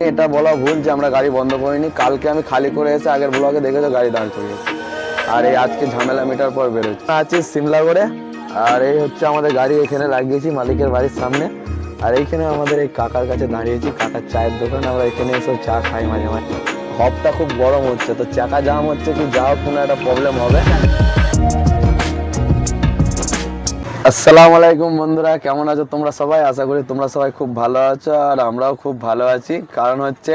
এটা বলা ভুল যে আমরা গাড়ি বন্ধ করিনি। কালকে আমি খালি করে এসে আগের ব্লগে দেখেছ, গাড়ি দাঁড় করিয়েছি। আর এই আজকে ঝামেলা মিটার পর বেরোচ্ছি। আছি সিমলা করে আর এই হচ্ছে আমাদের গাড়ি এখানে লাগিয়েছি, মালিকের বাড়ির সামনে। আর এইখানে আমাদের এই কাকার কাছে দাঁড়িয়েছি, কাকার চায়ের দোকান। আমরা এখানে এসে চা খাই মাঝে মাঝে। হবটা খুব গরম হচ্ছে, তো চাকা জাম হচ্ছে কি, যাও কোনো একটা প্রবলেম হবে। আসসালামু আলাইকুম বন্ধুরা, কেমন আছো তোমরা সবাই? আশা করি তোমরা সবাই খুব ভালো আছো আর আমরাও খুব ভালো আছি। কারণ হচ্ছে,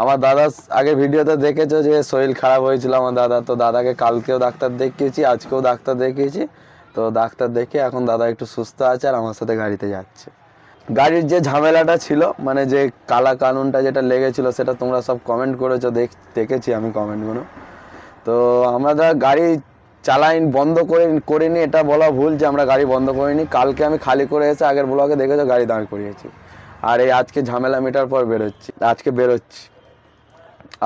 আমার দাদা আগে ভিডিওতে দেখেছ যে শরীর খারাপ হয়েছিল আমার দাদা। তো দাদাকে কালকেও ডাক্তার দেখিয়েছি, আজকেও ডাক্তার দেখিয়েছি। তো ডাক্তার দেখে এখন দাদা একটু সুস্থ আছে আর আমার সাথে গাড়িতে যাচ্ছে। গাড়ির যে ঝামেলাটা ছিল মানে যে কালা কানুনটা যেটা লেগেছিল, সেটা তোমরা সব কমেন্ট করেছ, দেখ, দেখেছি আমি কমেন্টগুলো তো আমরা গাড়ি চালাইন বন্ধ করে করিনি, এটা বলা ভুল যে আমরা গাড়ি বন্ধ করিনি। কালকে আমি খালি করে এসে আগের ব্লকে দেখেছ, গাড়ি দাঁড় করিয়েছি। আর এই আজকে ঝামেলা মেটার পর বেরোচ্ছি, আজকে বেরোচ্ছি।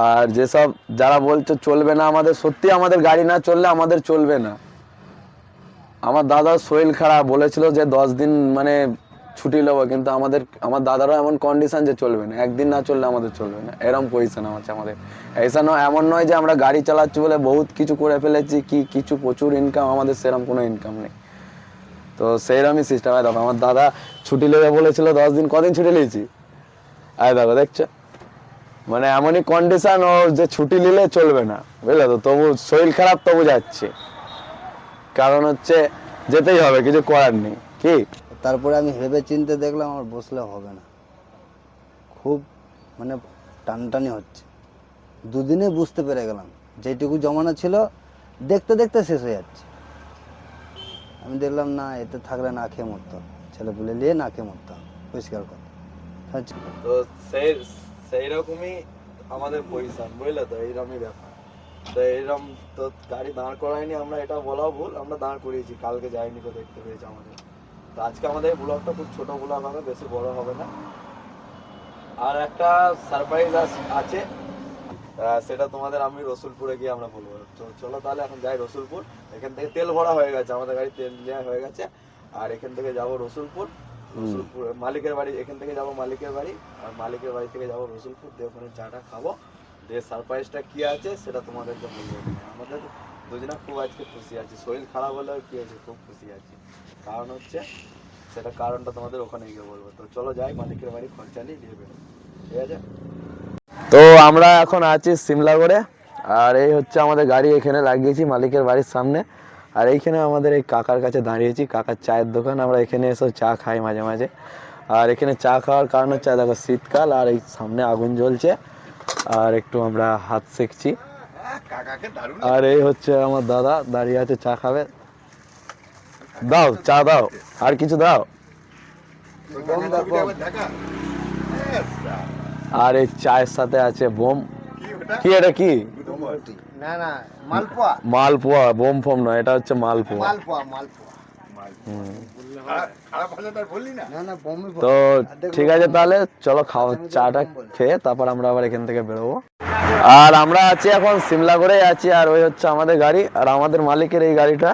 আর যেসব যারা বলছো চলবে না আমাদের, সত্যি আমাদের গাড়ি না চললে আমাদের চলবে না। আমার দাদা শরীর খারাপ, বলেছিল যে দশ দিন মানে ছুটি নেব, কিন্তু আমাদের, আমার দাদারও এমন কন্ডিশন যে চলবে না। একদিন না চললে আমাদের চলবে না। এরম পজিশন আছে আমাদের। এইসা নয়, এমন নয় যে আমরা গাড়ি চালাচ্ছি বলে বহুত কিছু করে ফেলেছি, কি কিছু প্রচুর ইনকাম আমাদের সেরকম কোনো ইনকাম নেই। তো সেইরকমই সিস্টেম হয় দেখো, আমার দাদা ছুটি নেবে বলেছিল, দশ দিন, কদিন ছুটি নিয়েছি? আয় দেখো, দেখছ? মানে এমনই কন্ডিশন ও যে ছুটি নিলে চলবে না, বুঝলে তো? তবু শরীর খারাপ, তবু যাচ্ছে। কারণ হচ্ছে যেতেই হবে, কিছু করার নেই। কি? তারপরে আমি ভেবে চিনতে দেখলাম আমার বসলে হবে না। খুব মানে টানটানি হচ্ছে। দুদিনে বুঝতে পেরে গেলাম, যেটুকু জমানো ছিল, দেখতে দেখতে শেষ হয়ে যাচ্ছে। আমি দেখলাম, না, এতে থাকলে না খেয়ে মরতো হবে। ছেলে পুলে নিয়ে না খেয়ে মরতে পরিষ্কার কথা। তো সেই সেই রকমই আমাদের পজিশন, বুঝলে তো? এইরকমই ব্যাপার। তো এইরকম তো গাড়ি দাঁড় করাইনি আমরা এটা বলাও ভুল, আমরা দাঁড় করিয়েছি। কালকে যাইনি তো দেখতে পেয়েছি আমাদের। তো আজকে আমাদের ব্লগটা খুব ছোট ব্লগ হবে বেশি বড় হবে না। আর একটা সারপ্রাইজ আছে। সেটা তোমাদের আমি রসুলপুরে গিয়ে আমরা বলব। তো চলো তাহলে এখন যাই রসুলপুর। এখান থেকে তেল ভরা হয়ে গেছে আমাদের গাড়ি তেল নেওয়া হয়ে গেছে। আর এখান থেকে যাব রসুলপুর। রসুলপুর মালিকের বাড়ি এখান থেকে যাব মালিকের বাড়ি। আর মালিকের বাড়ি থেকে যাব রসুলপুর দিয়ে ওখানে চাটা খাব। দিয়ে সারপ্রাইজটা কি আছে সেটা তোমাদেরকে বলব। আমাদের দুজনে খুব আজকে খুশি আছি। শরীর খারাপ হলেও কি আছে, খুব খুশি আছি। কারণ হচ্ছে, সেটা কারণটা তোমাদের ওখানে গিয়ে বলব। তো চলো যাই, মালিকের বাড়ি খরচা নিয়ে দিয়ে বেরো ঠিক আছে? তো আমরা এখন আছি সিমলাগড়ে। আর এই হচ্ছে আমাদের গাড়ি, এখানে লাগিয়েছি মালিকের বাড়ির সামনে। আর এইখানে আমাদের এই কাকার কাছে দাঁড়িয়েছি, কাকার চায়ের দোকান। আমরা এখানে এসে চা খাই মাঝে মাঝে। আর এখানে চা খাওয়ার কারণ হচ্ছে, দেখো শীতকাল, আর এই সামনে আগুন জ্বলছে। আর একটু আমরা হাত সেকছি। আর এই হচ্ছে আমার দাদা দাঁড়িয়ে আছে চা খাবে। দাও চা দাও আর কিছু দাও। আর এই চায়ের সাথে আছে বোম। কি এটা কি? না না মালপোয়া। মালপোয়া বোম ফোম নয় এটা হচ্ছে মালপোয়া। মালপোয়া না। না তো ঠিক আছে তাহলে চলো খাওয়া চাটা খেয়ে তারপর আমরা আবার এখান থেকে বেরোবো। আর আমরা আছি এখন সিমলা করেই আছি আর ওই হচ্ছে আমাদের গাড়ি, আর আমাদের মালিকের এই গাড়িটা।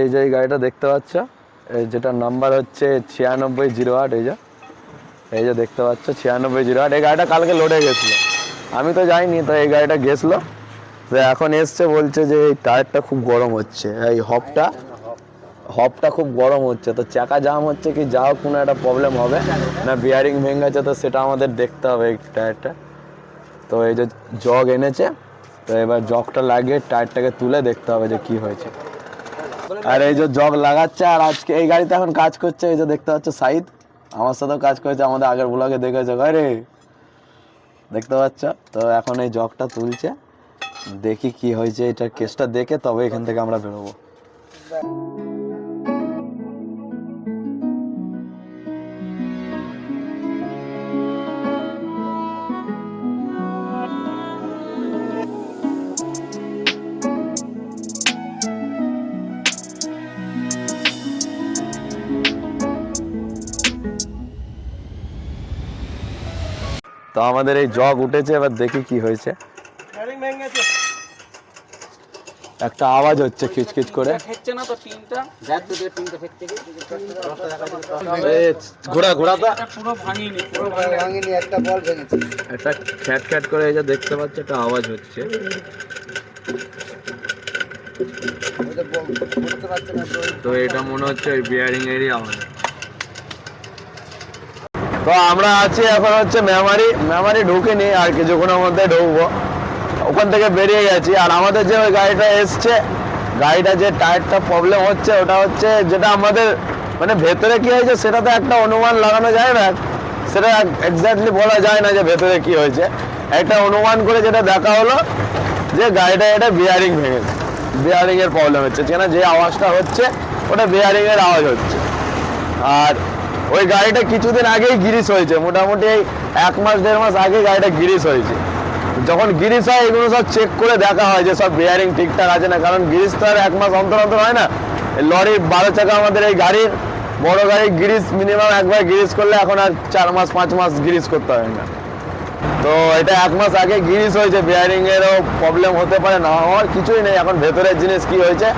এই যে এই গাড়িটা দেখতে পাচ্ছ, এই যেটার নাম্বার হচ্ছে ছিয়ানব্বই জিরো আট, এই যে। এই যে দেখতে পাচ্ছ, ছিয়ানব্বই জিরো আট। এই গাড়িটা কালকে লোডে গেছিল। আমি তো যাইনি, তো এই গাড়িটা গেছিল। তো এখন এসছে, বলছে যে এই টায়ারটা খুব গরম হচ্ছে। এই হপটা হপটা খুব গরম হচ্ছে। তো চাকা জাম হচ্ছে কি, যাও, কোনো একটা প্রবলেম হবে। না বিয়ারিং ভেঙেছে, তো সেটা আমাদের দেখতে হবে এই টায়ারটা তো এই যে জগ এনেছে, তো এবার জগটা লাগিয়ে টায়ারটাকে তুলে দেখতে হবে যে কি হয়েছে। আর এই যে জগ লাগাচ্ছে, আর আজকে এই গাড়িতে এখন কাজ করছে, এই যে দেখতে পাচ্ছ সাইদ, আমার সাথেও কাজ করেছে, আমাদের আগের ব্লগে দেখেছে রে? দেখতে পাচ্ছ? তো এখন এই জগটা তুলছে, দেখি কি হয়েছে, এটার কেসটা দেখে তবে এখান থেকে আমরা বেরোবো। তো আমাদের এই জগ উঠেছে এবার দেখি কি হয়েছে। একটা আওয়াজ হচ্ছে খিচখিচ করে। ঘোড়া ঘোড়াটা একটা খ্যাট খ্যাট করে এই যে দেখতে পাচ্ছ একটা আওয়াজ হচ্ছে। তো তো এটা মনে হচ্ছে ওই বিয়ারিং এরই আওয়াজ। তো আমরা আছি এখন হচ্ছে মেমারি মেমারি ঢুকিনি আর কিছুক্ষণের মধ্যে ঢুকবো। ওখান থেকে বেরিয়ে গেছি আর আমাদের যে ওই গাড়িটা এসছে, গাড়িটা যে টায়ারটা প্রবলেম হচ্ছে, ওটা হচ্ছে যেটা আমাদের মানে ভেতরে কি হয়েছে সেটা তো একটা অনুমান লাগানো যায় না। সেটা এক্স্যাক্টলি বলা যায় না যে ভেতরে কি হয়েছে। একটা অনুমান করে যেটা দেখা হলো যে গাড়িটা এটা বিয়ারিং ভেঙেছে বিয়ারিং এর প্রবলেম হচ্ছে। যেখানে যে আওয়াজটা হচ্ছে, ওটা বিয়ারিং এর আওয়াজ হচ্ছে। আর ওই গাড়িটা কিছুদিন আগেই গিরিস হয়েছে, মোটামুটি এক মাস, দেড় মাস আগে গাড়িটা গিরিস হয়েছে। যখন গিরিস হয়, এগুলো সব চেক করে দেখা হয় যে সব বিয়ারিং ঠিকঠাক আছে না, কারণ গিরিস তো আর এক মাস অন্তর অন্তর হয় না। লরির বারো চাকা আমাদের এই গাড়ির, বড় গাড়ি গিরিশ মিনিমাম একবার গিরিস করলে এখন আর চার মাস, পাঁচ মাস গিরিশ করতে হয় না। তো এটা এক মাস আগে গিরিস হয়েছে বিয়ারিং এরও প্রবলেম হতে পারে, না হওয়ার কিছুই নেই। এখন ভেতরের জিনিস কি হয়েছে,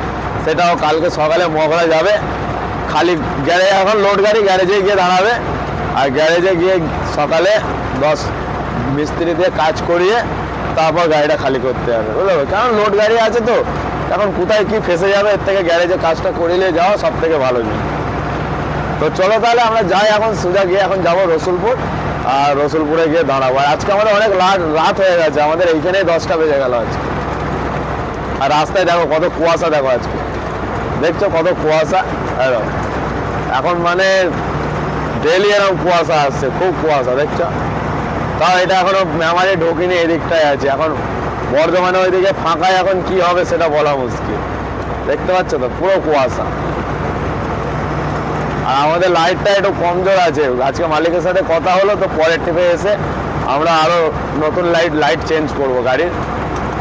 সেটাও কালকে সকালে মগড়া যাবে। খালি গ্যারেজ এখন লোড গাড়ি, গ্যারেজে গিয়ে দাঁড়াবে। আর গ্যারেজে গিয়ে সকালে দশ মিস্ত্রি দিয়ে কাজ করিয়ে তারপর গাড়িটা খালি করতে হবে। বুঝলো? কারণ লোড গাড়ি আছে তো। এখন কোথায় কি ফেসে যাবে, এর থেকে গ্যারেজে কাজটা করিলে যাওয়া সব থেকে ভালো জিনিস। তো চলো তাহলে আমরা যাই এখন, সোজা গিয়ে এখন যাব রসুলপুর। আর রসুলপুরে গিয়ে দাঁড়াবো। আর আজকে আমাদের অনেক রাত হয়ে গেছে। আমাদের এইখানেই দশটা বেজে গেল আজকে। আর রাস্তায় দেখো কত কুয়াশা দেখো আজকে। দেখছ কত কুয়াশা? এখন মানে ডেলি এরকম কুয়াশা আসছে, খুব কুয়াশা, দেখছ? তাও এটা এখনও মেমারি ঢোকিনি, এদিকটায় আছে। এখন বর্ধমানে ওইদিকে ফাঁকায় এখন কি হবে সেটা বলা মুশকিল। দেখতে পাচ্ছ তো? পুরো কুয়াশা। আর আমাদের লাইটটা একটু কমজোর আছে। আজকে মালিকের সাথে কথা হলো, তো পরের টিপে এসে আমরা আরও নতুন লাইট লাইট চেঞ্জ করব গাড়ির।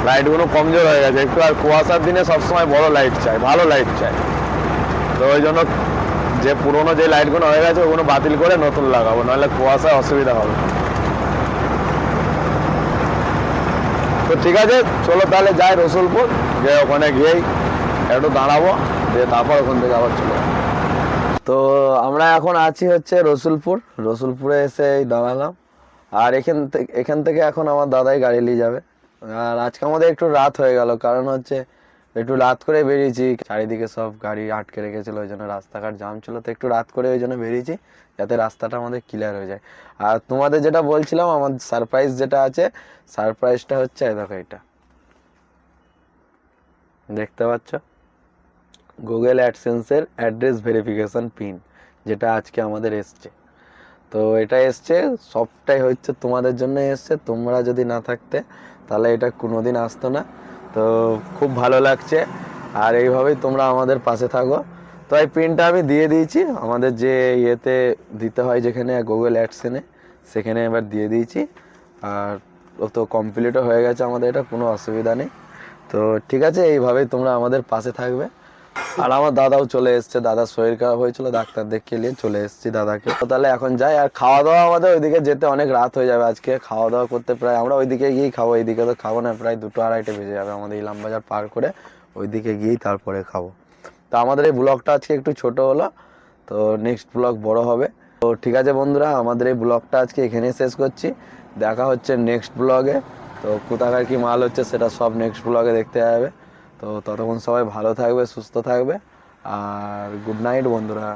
লাইটগুলো কমজোর হয়ে গেছে। একটু আর কুয়াশার দিনে সবসময় বড় লাইট চাই, ভালো লাইট চাই। তো ওই জন্য যে পুরোনো যে লাইটগুলো হয়ে গেছে, ওগুলো বাতিল করে নতুন লাগাবো, নাহলে কুয়াশায় অসুবিধা হবে। তো ঠিক আছে, চলো তাহলে যাই রসুলপুর যে ওখানে গিয়েই একটু দাঁড়াবো, দিয়ে তারপর ওখান থেকে আবার চলে। তো আমরা এখন আছি হচ্ছে রসুলপুর, রসুলপুরে এসে এই দাঁড়ালাম। আর এখান থেকে এখান থেকে এখন আমার দাদাই গাড়ি নিয়ে যাবে। আর আজকে আমাদের একটু রাত হয়ে গেল, কারণ হচ্ছে একটু রাত করে বেরিয়েছি। চারিদিকে সব গাড়ি আটকে রেখেছিল, ওই জন্য রাস্তাঘাট জাম ছিল, তো একটু রাত করে ওই জন্য বেরিয়েছি, যাতে রাস্তাটা আমাদের ক্লিয়ার হয়ে যায়। আর তোমাদের যেটা বলছিলাম, আমার সারপ্রাইজ যেটা আছে সারপ্রাইজটা হচ্ছে দেখো এটা। দেখতে পাচ্ছ? গুগল অ্যাডসেন্সের অ্যাড্রেস ভেরিফিকেশন পিন যেটা আজকে আমাদের এসছে। তো এটা এসছে, সবটাই হচ্ছে তোমাদের জন্য এসছে, তোমরা যদি না থাকতে তাহলে এটা কোনোদিন আসতো না। তো খুব ভালো লাগছে, আর এইভাবেই তোমরা আমাদের পাশে থাকো। তো এই পিনটা আমি দিয়ে দিয়েছি, আমাদের যে ইয়েতে দিতে হয় যেখানে গুগল অ্যাডসেনে সেখানে এবার দিয়ে দিয়েছি। আর ও তো কমপ্লিটও হয়ে গেছে আমাদের, এটা কোনো অসুবিধা নেই। তো ঠিক আছে, এইভাবেই তোমরা আমাদের পাশে থাকবে। আর আমার দাদাও চলে এসছে দাদার শরীর খারাপ হয়েছিল, ডাক্তার দেখিয়ে নিয়ে চলে এসেছি দাদাকে। তাহলে এখন যাই, আর খাওয়া দাওয়া আমাদের ওইদিকে যেতে অনেক রাত হয়ে যাবে আজকে। খাওয়া দাওয়া করতে প্রায়, আমরা ওইদিকে গিয়েই খাব, এইদিকে তো খাব না, প্রায় দুটো আড়াইটে বেজে যাবে আমাদের ইলাম বাজার পার করে। ওইদিকে গিয়েই তারপরে খাব। তো আমাদের এই ব্লগটা আজকে একটু ছোট হলো, তো নেক্সট ব্লগ বড় হবে। তো ঠিক আছে বন্ধুরা, আমাদের এই ব্লগটা আজকে এখানেই শেষ করছি। দেখা হচ্ছে নেক্সট ব্লগে। তো কোথাকার কি মাল হচ্ছে সেটা সব নেক্সট ব্লগে দেখতে যাবে। তো ততক্ষণ সবাই ভালো থাকবে সুস্থ থাকবে আর গুড নাইট বন্ধুরা।